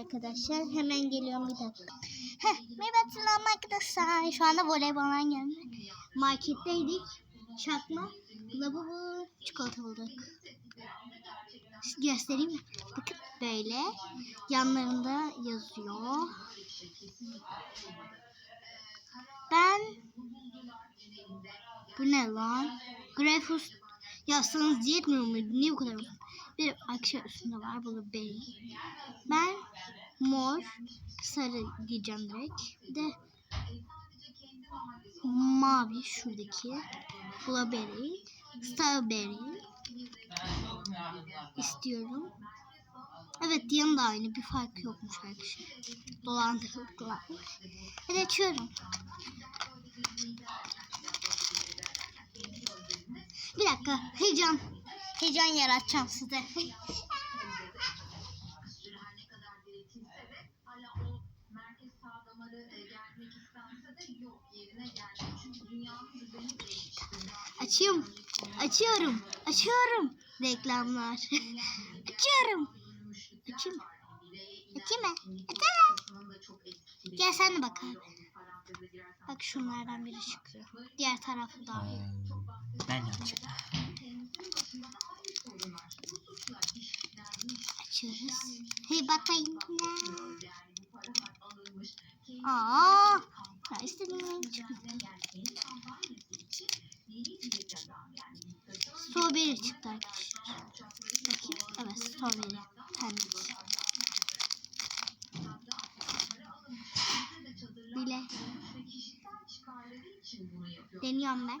arkadaşlar. Hemen geliyorum bir dakika. Heh, merhaba selam arkadaşlar. Şu anda voleyboldan geldim. Marketteydik. Çakma, lavabo, çikolata bulduk. Göstereyim mi? Bakın böyle. Yanlarında yazıyor. Ben bu ne lan? Greyfus yazsanız yetmiyor muydu? Niye bu kadar uzun? Bir akşam üstünde var bunu bey. Ben mor, sarı diyeceğim direkt. Bir de mavi şuradaki. Blueberry, strawberry istiyorum. Evet yanı da aynı. Bir fark yokmuş arkadaşlar. Dolandırıldılar. Hadi açıyorum. Bir dakika. Heyecan. Heyecan yaratacağım size. Açıyorum. Açıyorum. Açıyorum. Reklamlar. Açıyorum. Açayım mı? Açayım mı? Açayım? Gel sen de bak abi. Bak şunlardan biri çıkıyor. Diğer tarafı da. Ben de açayım. Açıyoruz. Hey bakayım. Aa, ya istediğim. Strawberry çıktı arkadaşlar. Bakayım. Evet strawberry. Pembe. Bile. Deniyorum ben.